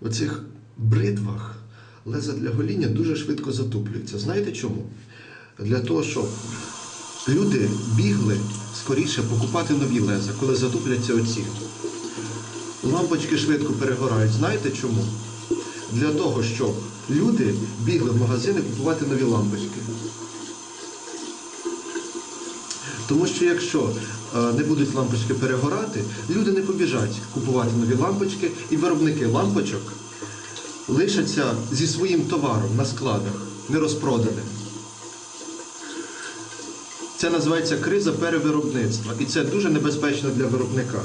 оцих бритвах леза для гоління дуже швидко затуплюються. Знаєте чому? Для того, щоб люди бігли скоріше покупати нові леза, коли затупляться оці. Лампочки швидко перегорають. Знаєте чому? Для того, щоб люди бігли в магазини купувати нові лампочки. Тому що якщо не будуть лампочки перегорати, люди не побіжать купувати нові лампочки, і виробники лампочок лишаться зі своїм товаром на складах, нерозпроданим. Це називається криза перевиробництва, і це дуже небезпечно для виробника.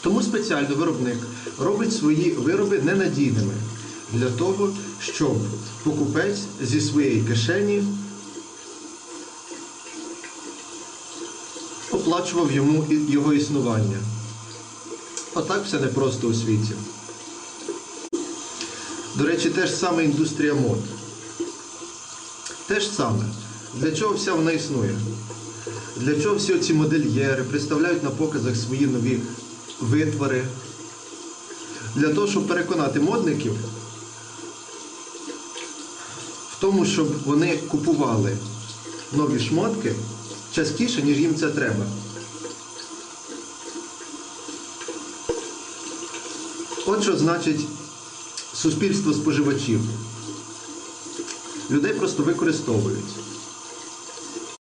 Тому спеціально виробник робить свої вироби ненадійними для того, щоб покупець зі своєї кишені оплачував йому його існування. Отак все непросто у світі. До речі, те ж саме індустрія мод. Те ж саме. Для чого вся вона існує? Для чого всі ці модельєри представляють на показах свої нові витвори? Для того, щоб переконати модників в тому, щоб вони купували нові шмотки частіше, ніж їм це треба. От що значить суспільство споживачів. Людей просто використовують.